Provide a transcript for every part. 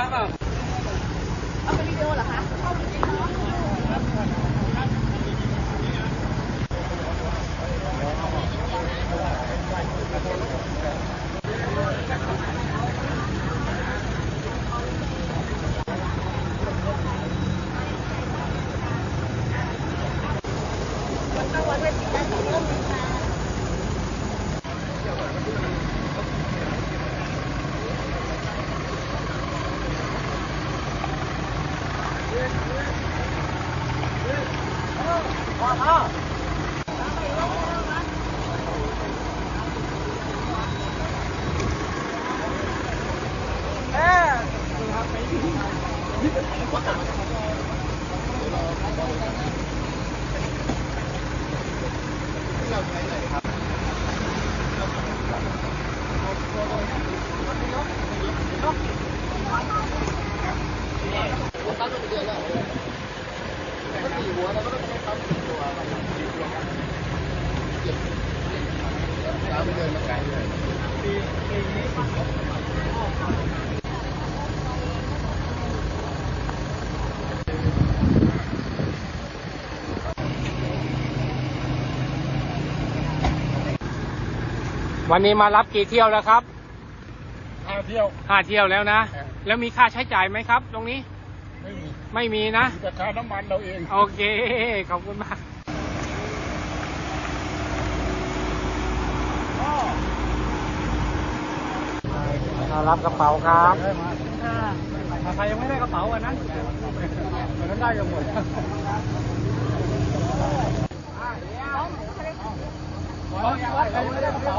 นะค 诶，哎？我。 วันนี้มารับกี่เที่ยวแล้วครับพาเที่ยวห้าเที่ยวแล้วนะครับแล้วมีค่าใช้จ่ายไหมครับ ตรงนี้ ไม่มี ไม่มีนะมีแต่ค่าน้ำมันเราเอง โอเค ขอบคุณมาก รับกระเป๋าครับใครยังไม่ได้กระเป๋าอันนั้นอันนั้นได้กันหมดใครยังไม่ได้กระเป๋า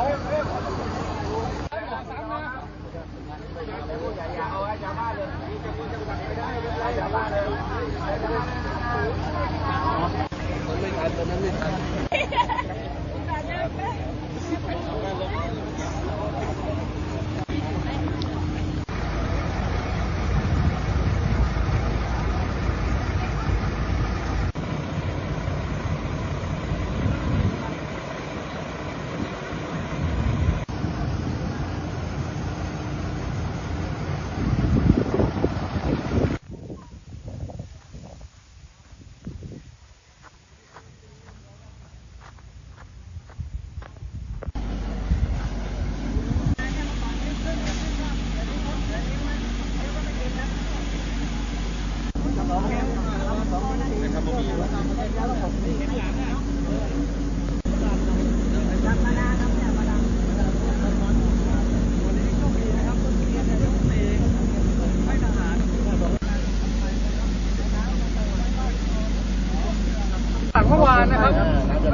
เมื่อวานนะครับ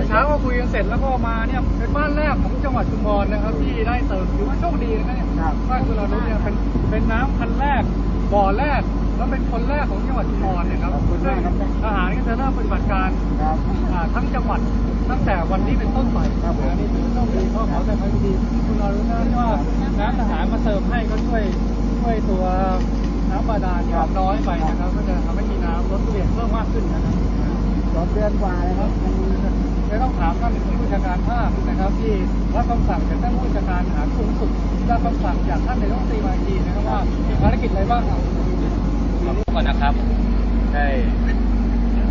เช้าก็คุยกันเสร็จแล้วก็มาเนี่ยเป็นบ้านแรกของจังหวัดชุมพรนะครับ ที่ได้เติมถือว่าโชคดีนะครับเนี่ยบ้านคุณเราเนี่ยเป็นเป็นน้ำพันแรกบ่อแรก แล้วเป็นคนแรกของจังหวัดชุมพรเนี่ยครับซึ่งทหารก็จะเริ่มปฏิบัติการอ่าทั้งจังหวัดตั้งแต่วันนี้เป็นต้นไปครับอันนี้ถือว่าโชคดีก็ขอแสดงความยินดีคุณเรารู้นะว่าน้ำทหารมาเติมให้ก็ช่วยช่วยตัวน้ำบาดาลเนี่ยน้อยไปนะครับ ก็จะทำให้มีน้ำลดเปลี่ยนเพิ่มมากขึ้นนะครับสองเดือนกว่าเลยครับจะต้องถามท่านผู้บัญชาการภาคนะครับที่รับคำสั่งจากท่านผู้บัญชาการทหารสูงสุดรับคำสั่งจากท่านนายกรัฐมนตรีมาอีกทีนะครับว่ามีภารกิจอะไรบ้างครับ ก็นะครับ ได้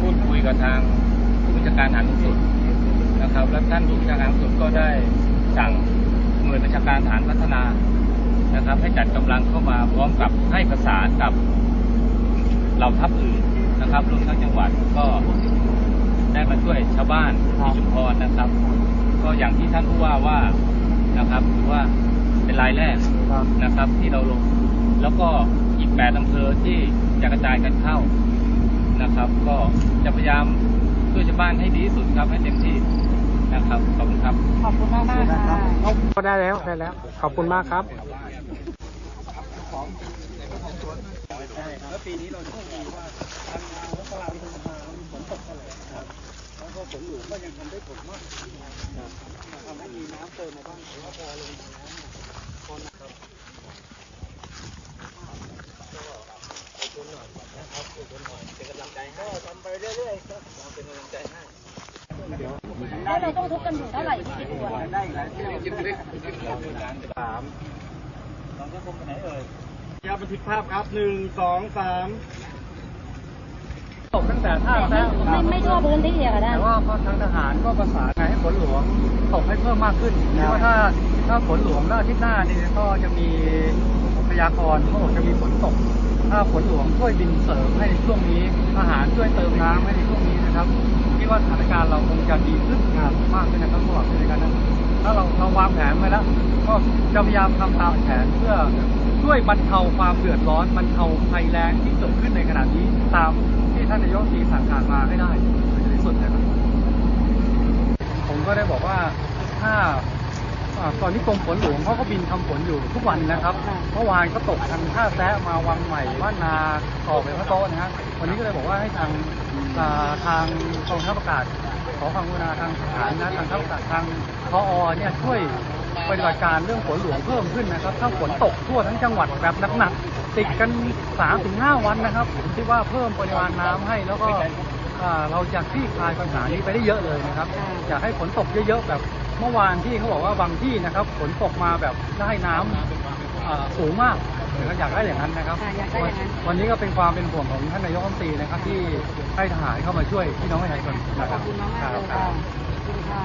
พูดคุยกับทางผู้บัญชาการฐานสุดนะครับ และท่านผู้บัญชาการสุดก็ได้สั่งหน่วยบัญชาการฐานพัฒนานะครับ ให้จัดกำลังเข้ามาพร้อมกับให้ประสานกับเหล่าทัพอื่นนะครับรวมทั้งจังหวัดก็ได้มาช่วยชาวบ้านที่ชุมพรนะครับ ก็อย่างที่ท่านผู้ว่าว่านะครับถือว่าเป็นรายแรกนะครับที่เราลง แล้วก็อีกแปดอำเภอที่ จะกระจายกันเข้านะครับ ก็จะพยายามช่วยชาวบ้านให้ดีที่สุดครับให้เต็มที่นะครับขอบคุณครับ ขอบคุณมากมากๆค่ะก็ได้แล้วได้แล้ว ขอบคุณมากครับแล้วปีนี้เราโชคดีว่าทางนาและตลาดที่ทำมาฝนตกตลอดครับแล้วก็ฝนหลวงก็ยังทำได้ผลมากทำให้มีน้ำเติมมาบ้างถือว่าพอลงน้ำเนี่ยพอนะครับก็ขอบคุณหน่อยนะครับขอบคุณหน่อยเป็นกำลังใจให้ก็ทำไป เรื่อยๆครับเป็นกำลังใจให้แล้วเราต้องทุบกันอยู่เท่าไหร่พี่คิดดูอะได้หลายเที่ยวสามน้องจะคงไปไหนเอ่ยครับบันทึกภาพครับหนึ่งสองสามตกตั้งแต่ท่าแซะไม่ไม่ทั่วพื้นที่อะค่ะท่านแต่ว่าทางทหารก็ประสานงานให้ฝนหลวงตกให้เพิ่มมากขึ้นเพราะว่าถ้าถ้าฝนหลวงแล้วอาทิตย์หน้านี่ก็จะมีพยากรณ์เขาบอกจะมีฝนตก ถ้าฝนหลวงช่วยบินเสริมให้ในช่วงนี้ทหารช่วยเติมน้ำให้ในช่วงนี้นะครับคิดว่าสถานการณ์เราคงจะดีขึ้นงามากขึ้นนะครับระหว่างในการนั้นถ้าเราเราวางแผนไว้แล้ว ก็จะพยายามทำตามแผนเพื่อช่วยบรรเทาความเดือดร้อนบรรเทาภัยแล้งที่เกิดขึ้นในขณะนี้ตามที่ท่านนายกตีสั่งการมาให้ได้โดยที่สุดนะครับผมก็ได้บอกว่าถ้า อ่าตอนนี้กรมฝนหลวงเขาก็บินทำฝนอยู่ทุกวันนะครับเมื่อวานก็ตกทางท่าแซะมาวังใหม่บ้านนาต่อไปพระโต๊ะนะฮะวันนี้ก็เลยบอกว่าให้ทางอ่าทางกองทัพอากาศ ขอความกรุณาทางทหารนะทางทัพอากาศทางพอเนี่ยช่วยปฏิบัติการเรื่องฝนหลวงเพิ่มขึ้นนะครับ ถ้าฝนตกทั่วทั้งจังหวัดแบบหนักๆติดกัน3-5วันนะครับผมคิดว่าเพิ่มปริมาณน้ำให้แล้วก็อ่าเราจะคลี่คลายปัญหานี้ไปได้เยอะเลยนะครับอยากให้ฝนตกเยอะๆแบบ เมื่อวานที่เขาบอกว่าบางที่นะครับฝนตกมาแบบได้น้ำอ่าสูงมากนะครับอยากได้อย่างนั้นนะครับค่ะอยากได้อย่างนั้น วันนี้ก็เป็นความเป็นห่วงของท่านนายกรัฐมนตรีนะครับที่ให้ทหารเข้ามาช่วยพี่น้องประชาชนนะครับขอบคุณมากๆเลยค่ะขอบคุณค่ะ